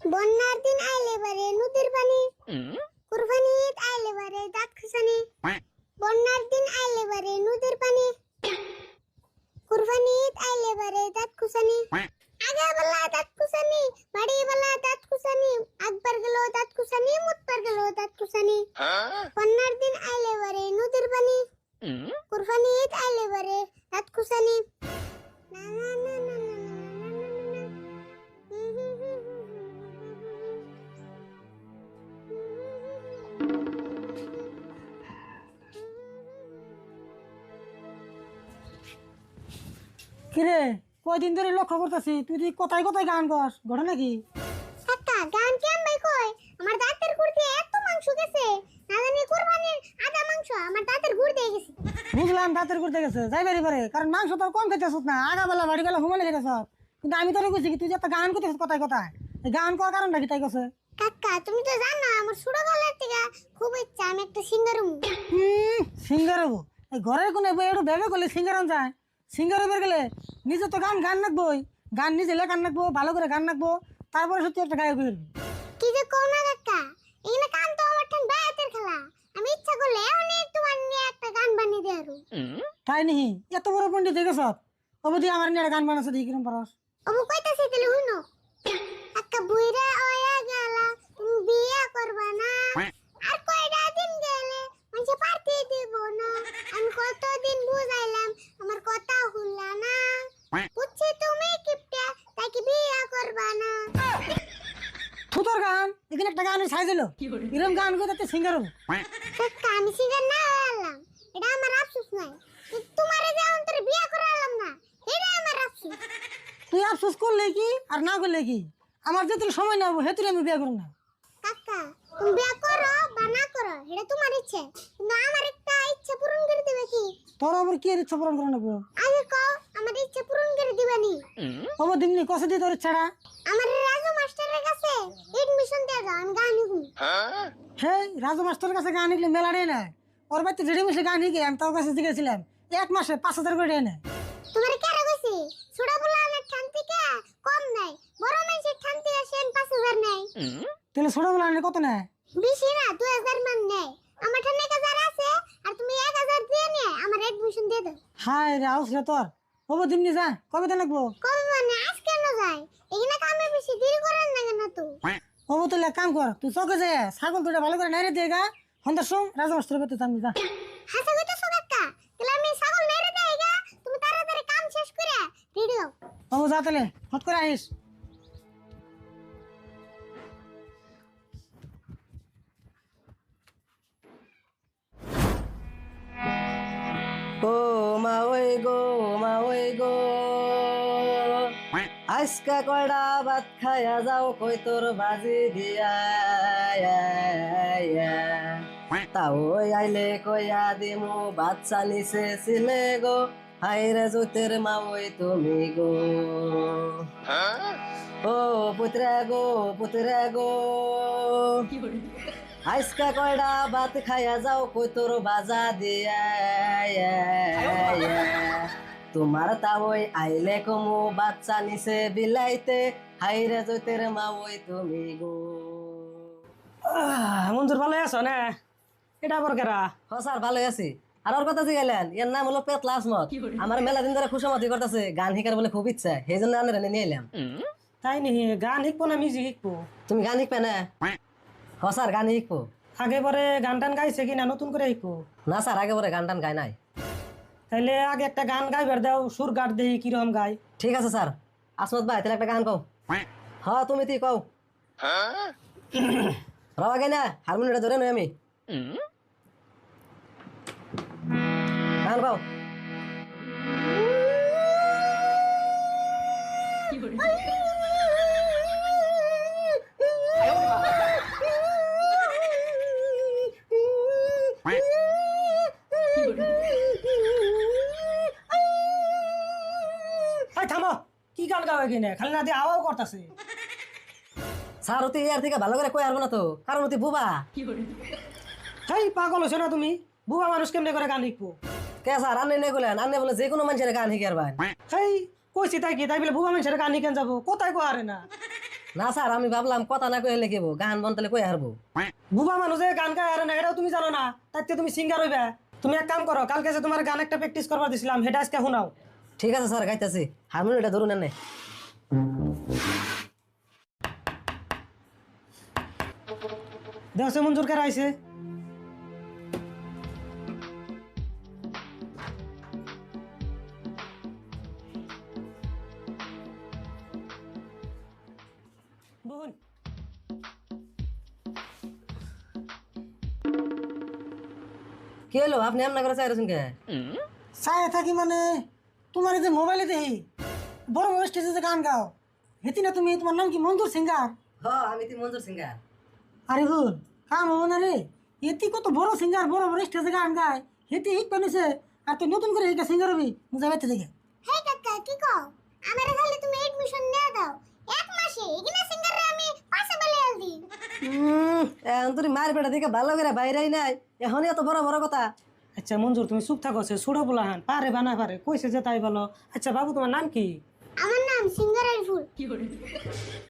বন্যার দিন আইলে বারে নদীর পানি কুরবানি ঈদ আইলে বারে দাঁত খুসানি। বন্যার দিন আইলে বারে নদীর পানি কুরবানি ঈদ আইলে বারে দাঁত খুসানি। আগা বেলা দাঁত খুসানি বাড়ি বেলা দাঁত খুসানি আকবার গেল দাঁত খুসানি মুতবার গেল দাঁত খুসানি। বন্যার দিন আইলে বারে নদীর পানি কুরবানি ঈদ আইলে বারে দাঁত খুসানি। না না না না। কিরে কয়দিন ধরে লক্ষ্য করতেছি তুই তুই কোথায় কোথায় গান গাস ঘটনা কি? কাকা গান কেন ভাই কই আমার দাঁতের গুড় দিয়ে এত মাংস গেছে না জানি কুরবানির আধা মাংস আমার দাঁতের গুড় দিয়ে গেছে। বুঝলাম দাঁতের করতে গেছে যাই বাড়ি পারে কারণ মাংস তো কম খেতেছ না আগা বেলা বাড়ি বেলা হুমালে খেতেছ কিন্তু আমি তোর কইছি কি তুই যে একটা গান করতেছিস কোথায় কোথায় গান করার কারণটা কি তাই কছে কাকা তুমি তো জানো আমার ছোটবেলার থেকে খুব ইচ্ছা আমি একটা সিঙ্গার হব। হুম সিঙ্গার হব। এই ঘরের কোনে একটু ভেবে করলে সিঙ্গার যায় সিঙ্গার হবার গেলে নিজে তো গান গান নাকবই গান নিজে লেখান নাকবো ভালো করে গান নাকবো তারপরে সত্যি একটা গায়ক হইবি কি যে কও না কাকা এখানে গান তো আমার ঠান বায়াতের খেলা। আমি ইচ্ছা করলে এখনই তোমার নিয়ে একটা গান বানিয়ে দিয়ে আরও তাই নিহি এত বড় পণ্ডিত দেখেছ অবধি আমার নিয়ে গান বানাচ্ছে দেখি কিরম পারস। অবু কইতাছি তাহলে হুনো একটা বুইরা ওয়া গেলা তুমি বিয়ে করবা না আর কয়টা দিন গেলে মানুষে পার্টি দিব না আমি কতদিন বুঝাইলাম আমার কথা হুল্লা না বুঝছি তুমি কিপটা তাই কি বিয়ে করবা না ফুতর এখানে একটা গান ছাই দিল এরকম গান করে তাতে সিঙ্গার হব। আমি সিঙ্গার না হলাম এটা আমার আফসোস নাই তোমারে যে অন্তরে বিয়ে করালাম না এটা আমার আফসোস। তুই আফসোস করলে কি আর না করলে কি? আমার যেতে সময় না হব হেতুরে আমি বিয়ে করুন না। কাকা তুমি বিয়ে করো বা না করো এটা তোমার ইচ্ছে। কিন্তু আমার একটা ইচ্ছা পূরণ করে দিবে কি? তোর আবার কি ইচ্ছা পূরণ করে নেব? আগে কও আমার ইচ্ছা পূরণ করে দিবানি হব দিমনি কষে দিয়ে তোর ছাড়া আমার রাজু মাস্টারের কাছে এডমিশন দিয়ে দাও আমি গান শিখুন হে রাজু মাস্টার কাছে গান শিখলে মেলা রে না। ওর বাড়িতে রেডি গান শিখে আমি তোর কাছে শিখেছিলাম এক মাসে পাঁচ হাজার করে দেয় না? তোমার কেন কইছি ছোড়া বলা আমার ঠান থেকে কম নাই বড় মানুষের ঠান থেকে সেন পাঁচ হাজার নেই তাহলে ছোটবেলা আনলে কত নেয়? বেশি না দুই হাজার মান নেই আমার ঠান এক হাজার আছে আর তুমি এক হাজার দিয়ে নিয়ে আমার এডমিশন দিয়ে দাও। হায় রে আউস রে তোর। হব দিমনি যা? কবে দেন লাগবো? কবে মানে আজ কেন যায় এখানে কামে বেশি দেরি করেন না কেন তো এক কাম কর তুই চকে যে ছাগল দুটা ভালো করে নাইরে দিয়ে গা সন্ধ্যার সম রাজু মাস্টার পেতে আমি যা হাসা কইতেছো কাকা তাহলে আমি ছাগল মেরে দেই গা তুমি তাড়াতাড়ি কাম শেষ করে রেডি হও। হব যা তাহলে হট করে আইস। ও মা ওই গো মা ওই গো। আজকা কয়টা ভাত খায়া যাও? কই তোর বাজি দিয়া? তা ওই আইলে কইয়া দিমু বাচ্চা নিছে ছিলে গো। হাইরে জোতের মা ওই তুমি গো। ও পুত্রা গো পুত্রা গো। আজকা কয়টা ভাত খাইয়া যাও? কই তোর বাজা দিয়া? তোমার তা ওই আইলে কমু বাচ্চা নিছে বিলাইতে। হাইরে জৈতের মা ওই তুমি গো। মঞ্জুর ভালো আছো না? এটা আবার কেরা? হ স্যার ভালো আছি। আর ওর কথা গেলেন এর নাম হলো পেতলা আসমত। আমার মেলা দিন ধরে খুশামতি করতেছে গান শিকার বলে খুব ইচ্ছা। সেই জন্য আনরে নিয়ে এলাম। তাই নি গান শিখব না মিউজিক শিখব? তুমি গান শিখবে না? হ স্যার গান শিখব। আগে পরে গান টান গাইছে কিনা নতুন করে শিখব? না স্যার আগে পরে গান টান গায় নাই। তাইলে আগে একটা গান গাইবার দাও সুর গাট দেই কীরকম গাই ঠিক আছে স্যার। আসমত ভাই তাহলে একটা গান কও। হ্যাঁ তুমি তুই কও। রবা গাই না হারমোনিয়ামটা ধরে নই আমি। গান কও। হাই থামো। কি গান গাও কিনে খালি না দিয়ে আওয়াও করতেছে। স্যার অতি ইয়ার থেকে ভালো করে কই আরবো না তো? কারণ অতি বুবা। হেই পাগল হয়েছে না তুমি? বুবা মানুষ কেমনে করে গান শিখব? কে স্যার আন্নে নে গেলেন আন্নে বলে যে কোনো মানুষের গান শিখে আরবান। হেই কইছি তাই কি? তাই বলে বুবা মানুষের গান শিখেন যাব? কোথায় কো আরে না? না স্যার আমি ভাবলাম কথা না কইলে লিখিব গান বনতালে কই হারবো? বুবা মানুষে গান গায় আর না এটাও তুমি জানো না। তাতে তুমি সিঙ্গার হইবে। তুমি এক কাম করো কালকে যে তোমার গান একটা প্র্যাকটিস করবার দিছিলাম সেটা আজকে শোনাও। ঠিক আছে স্যার গাইতেছি হারমোনিয়ামটা ধরুন এনে দেওয়া মঞ্জুর কার আইছে বোন কি হলো আপনি এমনা করে চাইছেন কে চাই থাকি মানে তোমার এই যে মোবাইলে দেখি বড় বড় স্টেজে যে গান গাও হেতি না তুমি তোমার নাম কি মঞ্জুর সিঙ্গার হ আমি তো মঞ্জুর সিঙ্গার আরে হুন কাম হব না রে এতি কত বড় সিঙ্গার বড় বড় স্টেজে গান গায় হেতি হিট বানিয়েছে আর তুই নতুন করে হিটা সিঙ্গার হবি পাইতে দেখে। হে কাকা কি কও? আমার খালি তুমি এডমিশন নিয়ে দাও। এক মাসে এগিনা সিঙ্গারে আমি পাশে বলে আলদি এখন তুই মার বেটা দিকে ভালো করে বাইরেই নাই এখনই এত বড় বড় কথা। আচ্ছা মঞ্জুর তুমি চুপ থাকো সে সুড়ো বলা হান। পারে বানা পারে কইছে যে তাই বলো। আচ্ছা বাবু তোমার নাম কি? আমার নাম সিঙ্গারের ফুল